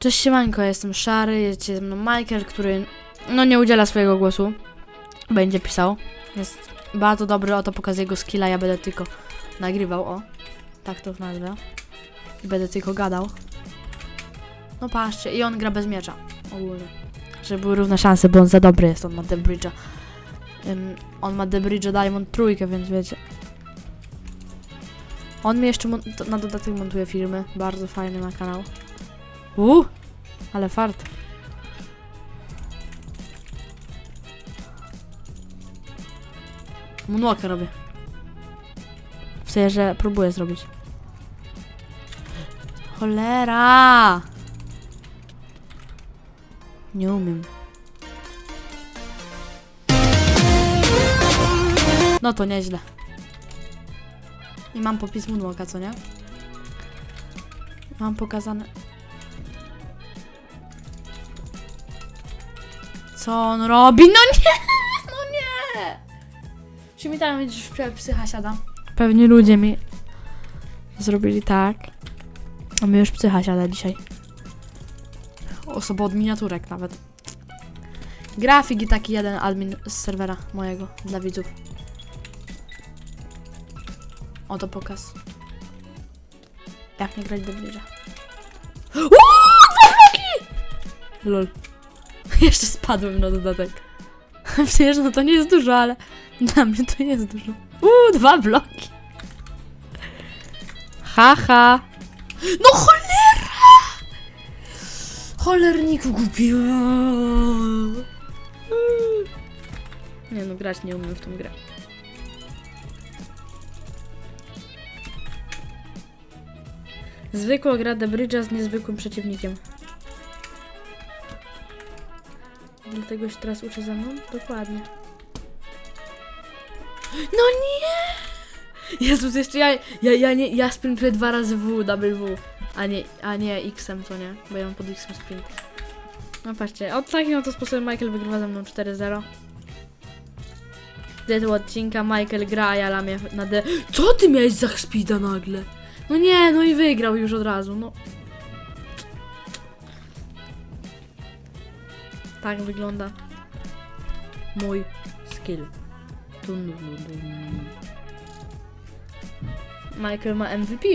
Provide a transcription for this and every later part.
Cześć siemanko, jestem Szary, jest ze mną Michael, który no nie udziela swojego głosu. Będzie pisał. Jest bardzo dobry, oto pokazuję jego skilla, ja będę tylko nagrywał, o. Tak to nazwę. I będę tylko gadał. No patrzcie, i on gra bez miecza. Ogólnie. Żeby były równe szanse, bo on za dobry jest, on ma The Bridge'a. Ym, on ma The Bridge'a Diamond trójkę, więc wiecie. On mi jeszcze na dodatek montuje filmy. Bardzo fajny ma kanał. Uuu, ale fart. Moonwalka robię. W sensie, że próbuję zrobić. Cholera! Nie umiem. No to nieźle. I mam popis Moonwalka, co nie? Mam pokazane... Co on robi? No nie! No nie! Czy mi tam już psycha siada? Pewnie ludzie mi zrobili tak. A mi już psycha siada dzisiaj. Osoba od miniaturek nawet. Grafik i taki jeden admin z serwera mojego dla widzów. Oto pokaz. Jak nie grać do bliża. Uuu! Lol. Jeszcze spadłem na dodatek. Przecież no to nie jest dużo, ale dla mnie to jest dużo. Uuu, dwa bloki. Haha. No cholera! Cholerniku głupi. Nie no, grać nie umiem w tą grę. Zwykła gra The Bridge'a z niezwykłym przeciwnikiem. Dlatego się teraz uczę ze mną? Dokładnie. No nie! Jezus, jeszcze ja, ja, ja nie, ja sprintuję dwa razy W, W, a nie, a nie X-em, to nie, bo ja mam pod X-em sprint. No patrzcie, od takim oto sposobem Michael wygrywa ze mną 4-0. Tytuł odcinka Michael gra, a ja lamię na D. Co ty miałeś za speeda nagle? No nie, no i wygrał już od razu, no. Tak wygląda mój skill. Dun, dun, dun. Michael ma MVP.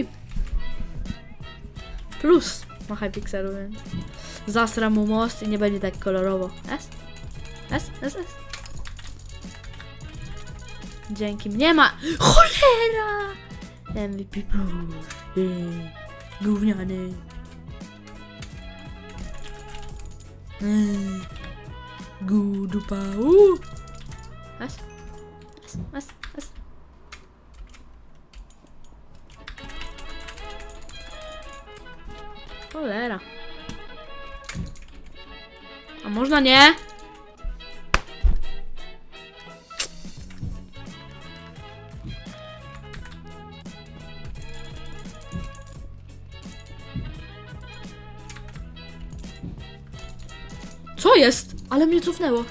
Plus ma Hypixelu, więc zasra mu most i nie będzie tak kolorowo. S? S? S? S? Dzięki mnie ma... Cholera! MVP plus. Gówniany. Mm. Gudupa. Uh. S? S? S? S? Cholera. A można nie? Co jest? Ale mnie cofnęło.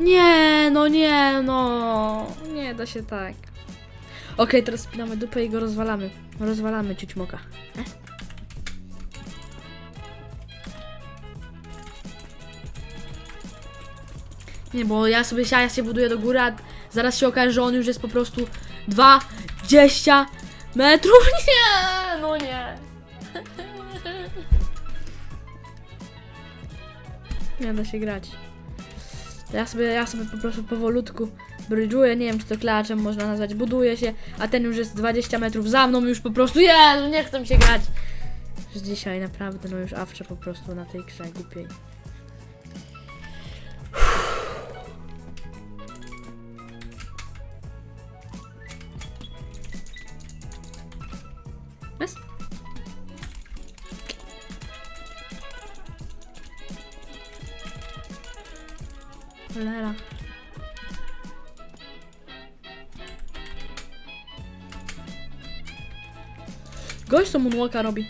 Nie, no nie, no. Nie da się tak. Okej, teraz spinamy dupę i go rozwalamy. Rozwalamy ciućmoka. E? Nie, bo ja sobie ja się buduję do góry, a zaraz się okaże, że on już jest po prostu 20 metrów. Nie, no nie. Nie da się grać. Ja sobie, ja sobie po prostu powolutku brydżuję, nie wiem czy to klaczem można nazwać, buduję się, a ten już jest 20 metrów za mną, już po prostu, Jezu, nie chcę się grać. Już dzisiaj naprawdę, no już awczę po prostu na tej grze głupiej. Moonwalka robi.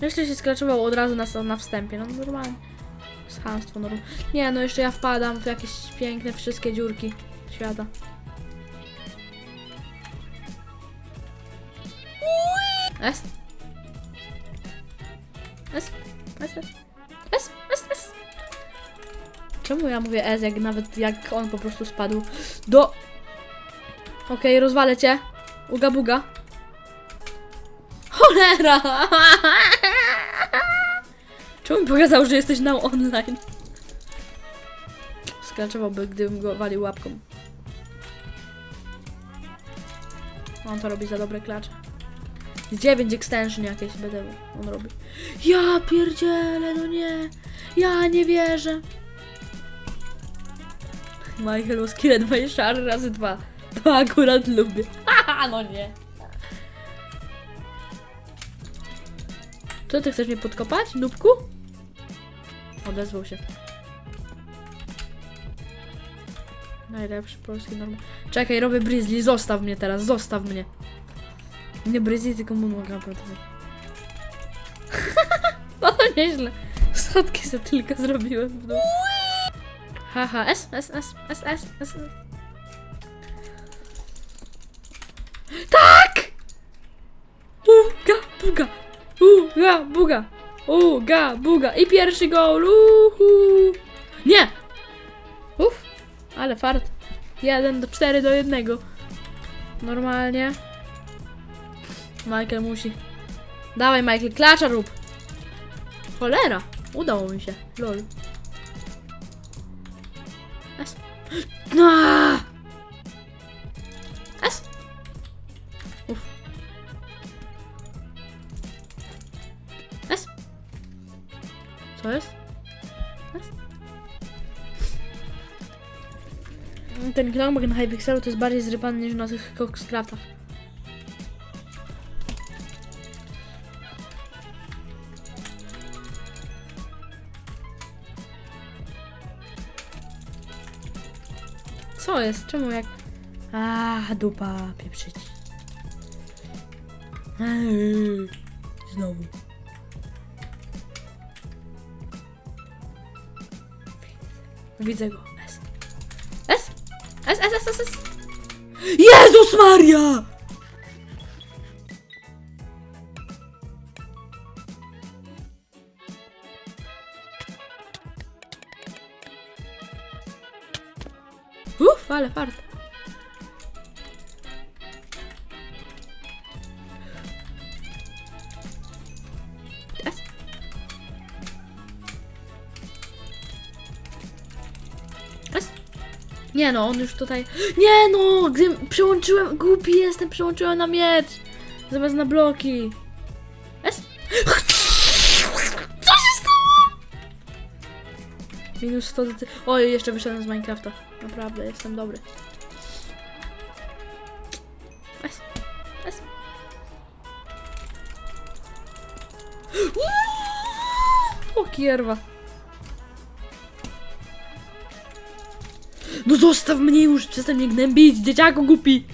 Jeszcze się skraczował od razu na, na wstępie, no normalnie. Schamstwo, no. Nie, no jeszcze ja wpadam w jakieś piękne wszystkie dziurki świata. S? S, S, S, S, S. Czemu ja mówię S, jak nawet jak on po prostu spadł do... Okej, rozwalę cię. Uga buga. Cholera! Czemu mi pokazał, że jesteś na online? Skraczowałby, gdybym go walił łapką. On to robi za dobre klacze. Z 9 extension jakieś będę on robi. Ja pierdzielę, no nie. Ja nie wierzę. Michael was killed by szary razy dwa. To akurat lubię. Haha, no nie. Co ty chcesz mnie podkopać, nubku? Odezwał się. Najlepszy polski normal. Czekaj, robię Grizzly, zostaw mnie teraz, zostaw mnie. Nie Grizzly, tylko Moonwalk naprawdę. no to nieźle. Schodki sobie tylko zrobiłem w dół. Haha, S, S, S, S, S, S. Tak! Uga, buga. Uga, buga. Uga, buga. I pierwszy gol. Uhu. Nie! Uff, ale fart. 1 do 4 do 1. Normalnie. Michael musi. Dawaj, Michael, klacza rób. Cholera, udało mi się. Lol. S. No! Knockback na Hypixelu to jest bardziej zrypany niż na tych Coxcraftach. Co jest? Czemu jak... A, dupa, pieprzyć. Eee, Znowu. Widzę go. S. S? S, S, S, S, S. Jezus Maria! Uff, ale fart. Nie no, on już tutaj... Nie no! Gdy przełączyłem... Głupi jestem, przełączyłem na miecz! Zamiast na bloki. S. Co się stało? Minus 100 do ty... Oj, jeszcze wyszedłem z Minecrafta. Naprawdę, jestem dobry. S. S. O kierwa. No zostaw mnie już, przestań mnie gnębić, dzieciaku głupi.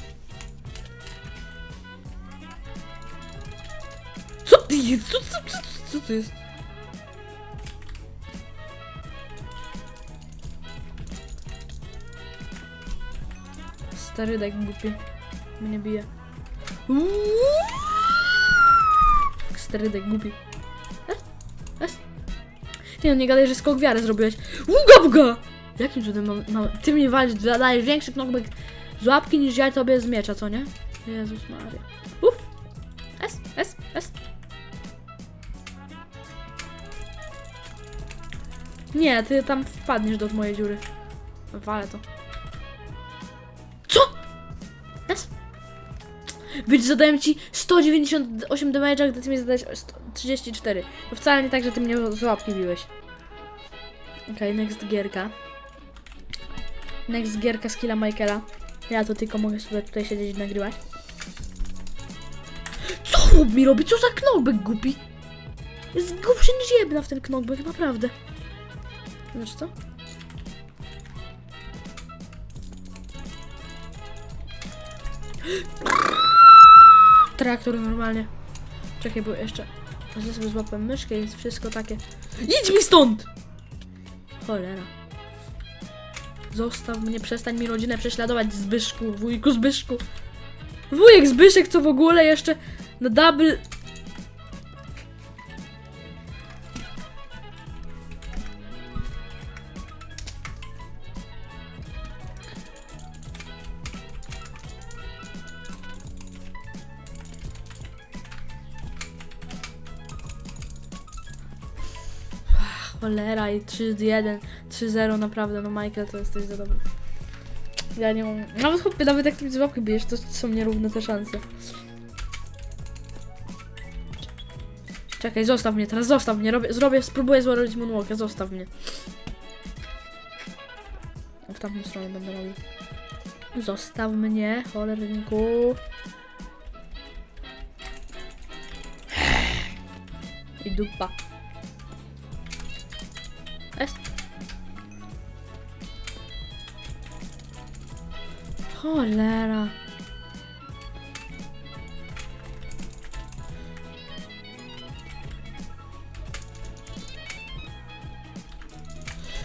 Co ty jest? Co, co, co, co to jest? Stary dek głupi. Mnie bije. Stary dek głupi. Es? Es? Ty no nie gadaj, że skok wiary zrobiłeś. Uga buga! Jakim cudem mam, mam... Ty mi walisz, da- dajesz większy knockback z łapki niż ja tobie z miecza, co nie? Jezus Maria. Uff! S, S, S. Nie, ty tam wpadniesz do mojej dziury. Walę to. Co? S? Widzisz, zadałem ci 198 damage, a gdy ty mi zadałeś 34. To wcale nie tak, że ty mnie z łapki biłeś. Okej, next gierka. Next gierka skilla Michaela. Ja to tylko mogę sobie tutaj siedzieć i nagrywać. Co chłop mi robi? Co za knockback głupi? Jest głupszy niż jedna w ten knockback, naprawdę. Znaczy co? Traktor normalnie. Czekaj, bo jeszcze... Ja sobie złapałem myszkę i jest wszystko takie... Idź mi stąd! Cholera. Zostaw mnie, przestań mi rodzinę prześladować, Zbyszku, wujku Zbyszku. Wujek Zbyszek, co w ogóle jeszcze na double... Cholera i 3-1, 3-0 naprawdę, no Michael to jesteś za dobry. Ja nie mam... Nawet chłopie, nawet jak ty z łapki bijesz, to są nierówne te szanse. Czekaj, zostaw mnie, teraz zostaw mnie, robię, zrobię, spróbuję zrobić moonwalkę, zostaw mnie. W tamtą stronę będę robił. Zostaw mnie, cholerniku. I dupa. Jest. Cholera.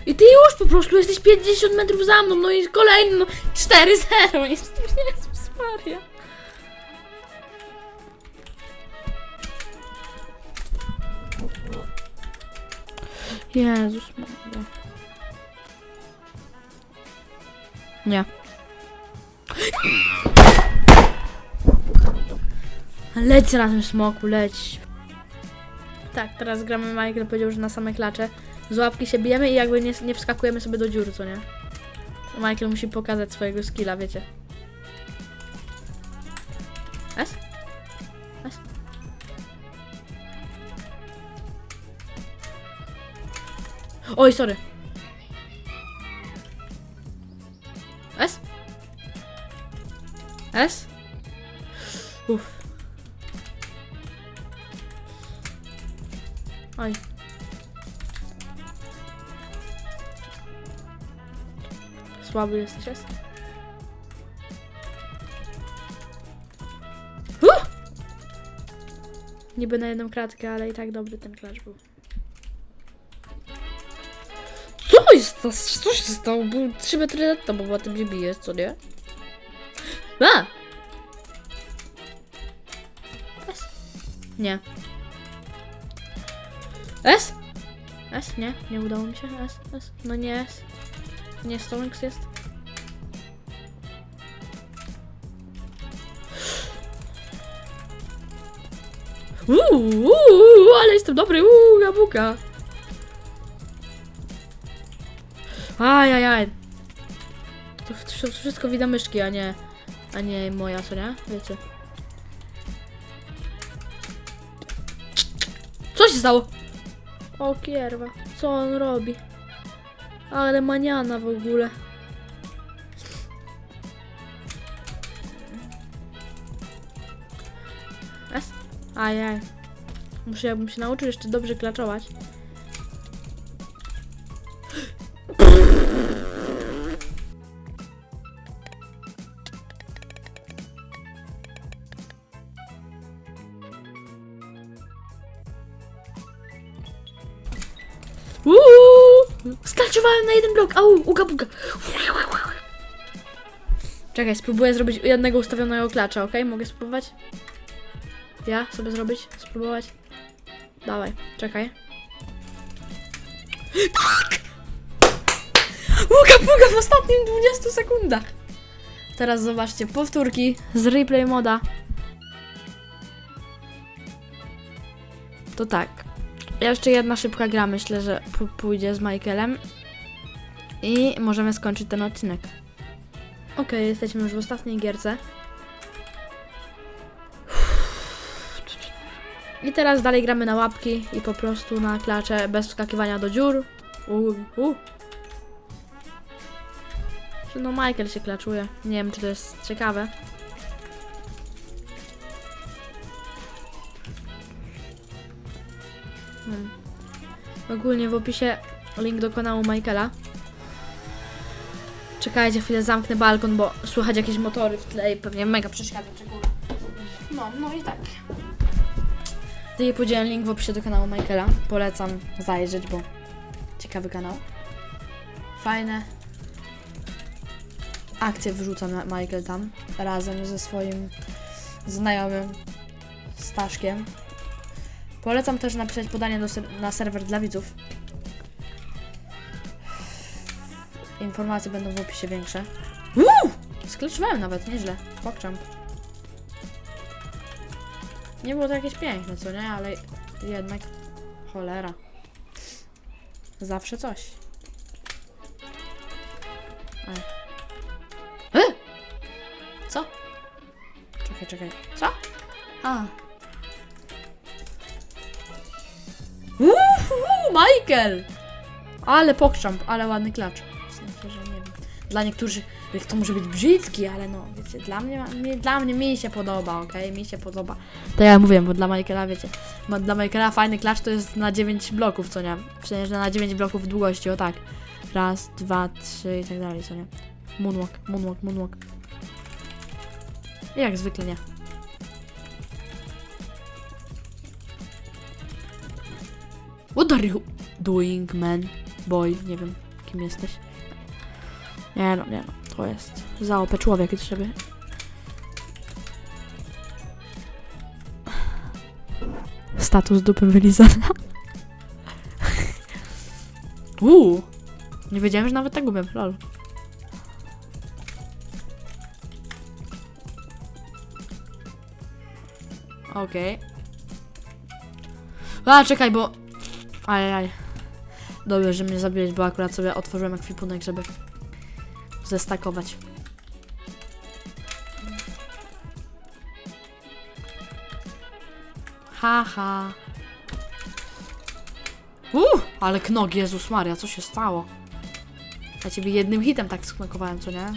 I ty już po prostu jesteś 50 metrów za mną, no i kolejny, no 4-0. Jezus Maria. Jezus Maria. Nie. Leć na tym smoku, leć. Tak, teraz gramy Michael powiedział, że na same klacze. Z łapki się bijemy i jakby nie, nie wskakujemy sobie do dziur, co nie? Michael musi pokazać swojego skilla, wiecie. Oj, sorry. Es? Es? Uff. Oj. Słaby jesteś, jest? Uh! Niby na jedną kratkę, ale i tak dobry ten klacz był. Jest to? Co się stało? Był 3 metry nad tobą, bo ty mnie bijesz, co nie? A! S? Nie. S? S? Nie, nie udało mi się. S, S. No nie S. Nie, Stonks jest. Uuu, uuu, ale jestem dobry, uuu, jabuka. Ajajaj. To, wszystko wina myszki, a nie, a nie moja, co nie? Wiecie. Co się stało? O kierwa, co on robi? Ale maniana w ogóle. Ajaj. Muszę, jakbym się nauczył jeszcze dobrze klaczować. Blok! Au! Uga buga! Czekaj, spróbuję zrobić jednego ustawionego klacza, ok? Mogę spróbować? Ja sobie zrobić? Spróbować? Dawaj, czekaj. Tak! Uga buga w ostatnim 20 sekundach! Teraz zobaczcie, powtórki z replay moda. To tak. Jeszcze jedna szybka gra, myślę, że pójdzie z Michaelem. I możemy skończyć ten odcinek. Okej, jesteśmy już w ostatniej gierce. I teraz dalej gramy na łapki i po prostu na klacze bez wskakiwania do dziur. U, u. Że No Michael się klaczuje. Nie wiem, czy to jest ciekawe. Hmm. Ogólnie w opisie link do kanału Michaela. Czekajcie, chwilę zamknę balkon, bo słychać jakieś motory w tle i pewnie mega przeszkadza. No, no i tak. Tutaj podzielę link w opisie do kanału Michaela. Polecam zajrzeć, bo ciekawy kanał. Fajne akcje wrzuca Michael tam razem ze swoim znajomym Staszkiem. Polecam też napisać podanie ser- na serwer dla widzów. Informacje będą w opisie większe. Uuu! Skleczowałem nawet, nieźle. Pokczam. Nie było to jakieś piękne, co nie? Ale jednak cholera. Zawsze coś. Ej. E? Co? Czekaj, czekaj. Co? A. Uhuhu, Michael! Ale pokrzamp, ale ładny klacz. Dla niektórych to może być brzydki, ale no, wiecie, dla mnie, mi, dla mnie mi się podoba, okej? Mi się podoba. To ja mówiłem, bo dla Michaela, wiecie, dla Michaela fajny klacz to jest na 9 bloków, co nie? Że na 9 bloków długości, o tak. Raz, dwa, trzy i tak dalej, co nie? Moonwalk, moonwalk, moonwalk. I jak zwykle nie. What are you doing, man? Boy, nie wiem, kim jesteś. Nie no, nie no, to jest za OP człowiek siebie. Status dupy wylizana. Uuu, nie wiedziałem, że nawet tak umiem, lol. Okej. A, czekaj, bo... Ajajaj. Dobrze, że mnie zabiłeś, bo akurat sobie otworzyłem ekwipunek, żeby zestakować. Haha. Uh, ale knog, Jezus Maria, co się stało? Ja ciebie jednym hitem tak sknokowałem, co nie?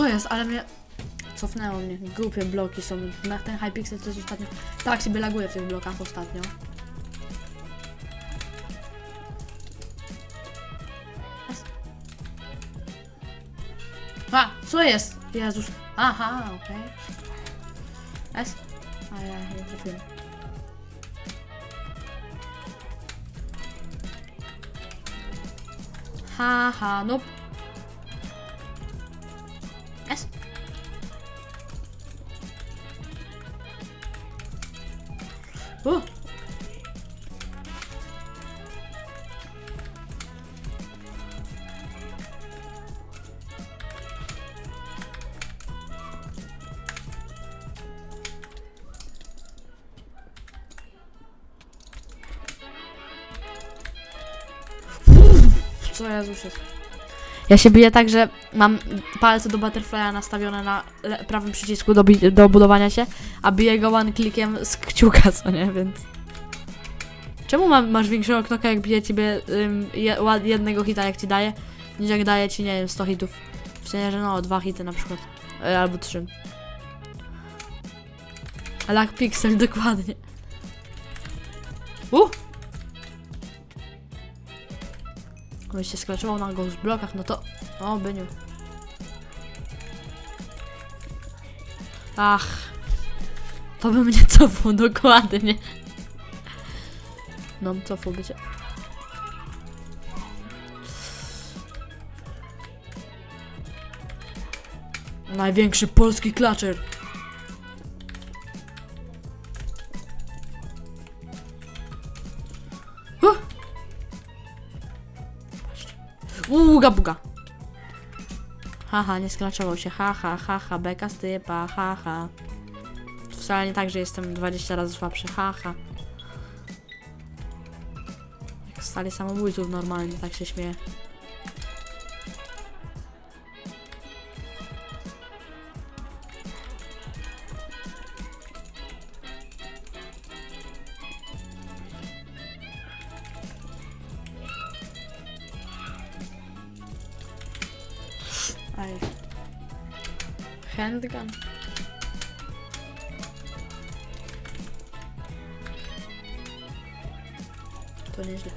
Co jest? Ale mnie... Cofnęło mnie. Głupie bloki są. Na ten Hypixel to jest ostatnio... Tak się laguje w tych blokach ostatnio. A, co jest? Jezus. Aha, okej. S? A ja nie trafiłem. Haha, no. S? Co jest? Ja się biję tak, że mam palce do butterfly'a nastawione na prawym przycisku do, do budowania się, a biję go one klikiem z kciuka, co nie, więc... Czemu ma, masz większego knoka, jak bije ciebie ym, jednego hita, jak ci daje, niż jak daje ci, nie wiem, 100 hitów? W sensie, że no, dwa hity na przykład. E, albo trzy. Ale jak pixel, dokładnie. Uh! Gdybyś się skraczował na ghost blokach, no to... O, byniu. Ach. To by mnie cofał, dokładnie. No, cofał by cię. Największy polski klaczer. Uga buga. Haha, nie sklaczował się. Haha, haha, beka stypa, haha. Wcale nie tak, że jestem 20 razy słabszy. Haha. Jak stali samobójców normalnie, tak się śmieje. Aj. Handgun. To nieźle.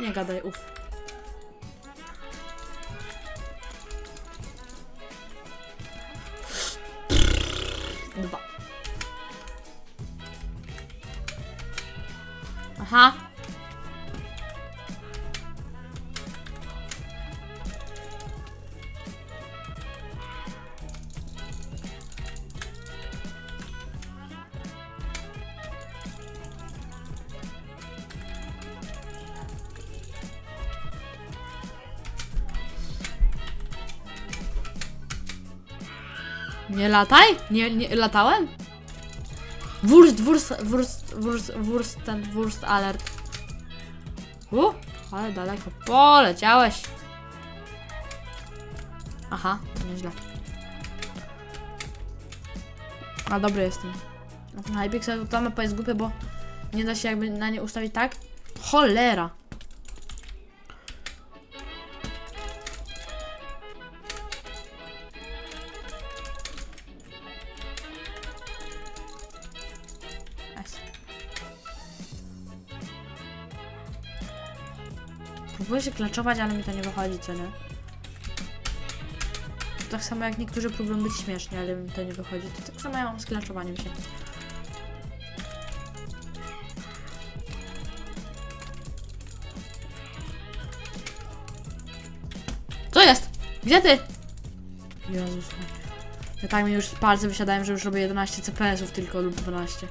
Nie gadaj, uff. Nie lataj? Nie, nie latałem? Wurst, wurst, wurst, wurst, wurst, ten wurst alert. U, ale daleko. Poleciałeś. Aha, nieźle. A dobry jestem. A ten Hypixel to ta mapa jest bo nie da się jakby na nie ustawić tak. Cholera. Próbuję się klaczować, ale mi to nie wychodzi, co nie? Tak samo jak niektórzy próbują być śmieszni, ale mi to nie wychodzi. To tak samo ja mam z klaczowaniem się. Co jest? Gdzie ty? Jezus. Ja tak mi już palce wysiadają, że już robię 11 CPS-ów tylko lub 12.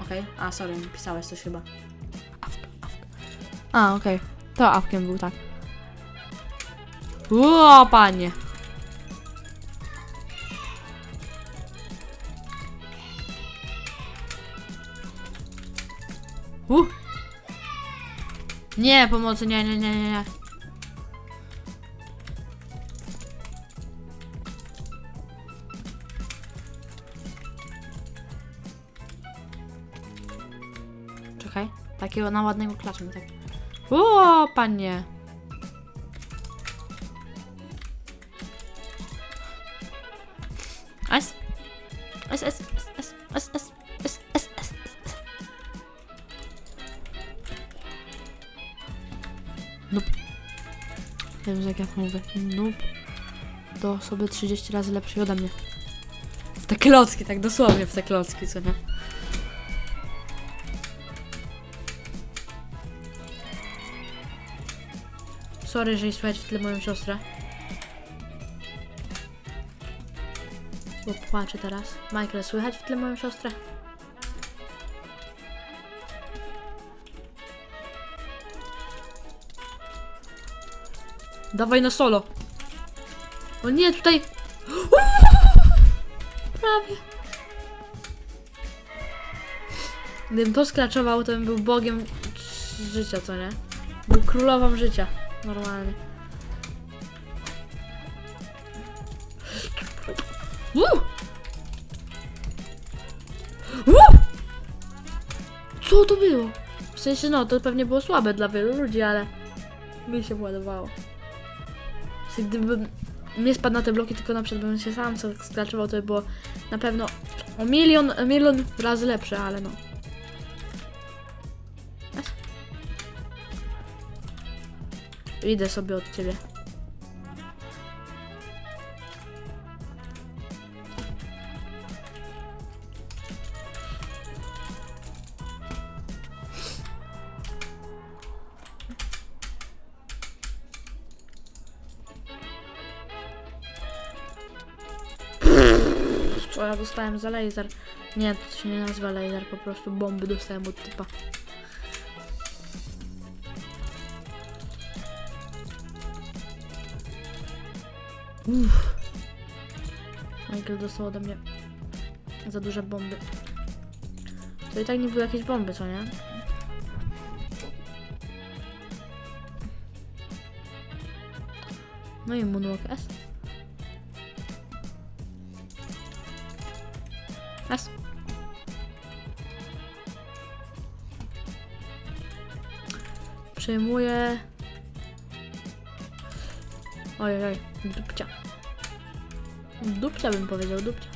Okej, a sorry, pisałeś coś chyba. A, okej. To awkiem był, tak. Ło, panie. Uh. Nie, pomocy, nie, nie, nie, nie, nie. Czekaj, takiego na ładnego klacza mi tak. O, panie. As. As, as, as, as, as, as, as, as. Noob. Wiem, jak ja to mówię. Noob. Do osoby 30 razy lepszej ode mnie. W te klocki, tak dosłownie w te klocki, co nie? Sorry, że słychać w tle moją siostrę. Bo płaczę teraz. Michael, słychać w tle moją siostrę? Dawaj na solo. O nie, tutaj... Prawie. Gdybym to skraczował, to bym był bogiem życia, co nie? Był królową życia. Normalnie. Woo! Co to było? W sensie, no, to pewnie było słabe dla wielu ludzi, ale mi się władowało. Sensie, Gdybym nie spadł na te bloki, tylko na przykład bym się sam skraczował, to by było na pewno o milion, milion razy lepsze, ale no. Idę sobie od ciebie. Co ja dostałem za laser? Nie, to się nie nazywa laser, po prostu bomby dostałem od typa. Uff. Michael dostał ode mnie za duże bomby. To i tak nie były jakieś bomby, co nie? No i Moonwalk S. S. Przejmuję... Ojej, oj, dupcia. Dupcia bym powiedział, dupcia.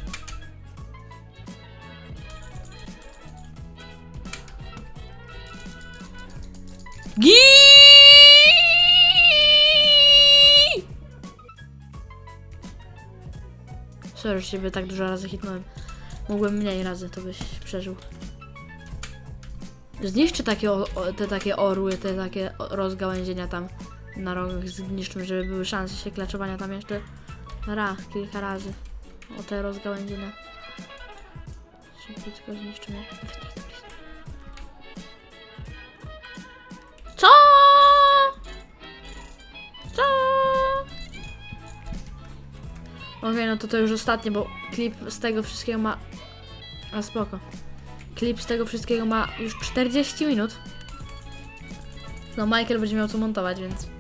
Gi! Sorry, że ciebie tak dużo razy hitnąłem. Mogłem mniej razy, to byś przeżył. Zniszczę takie te takie orły, te takie rozgałęzienia tam na rogach zniszczmy, żeby były szanse się klaczowania tam jeszcze raz, kilka razy. O te rozgałęzienia. Szybciutko zniszczymy. Co? Co? Okej, no to to już ostatnie, bo klip z tego wszystkiego ma... A spoko. Klip z tego wszystkiego ma już 40 minut. No Michael będzie miał co montować, więc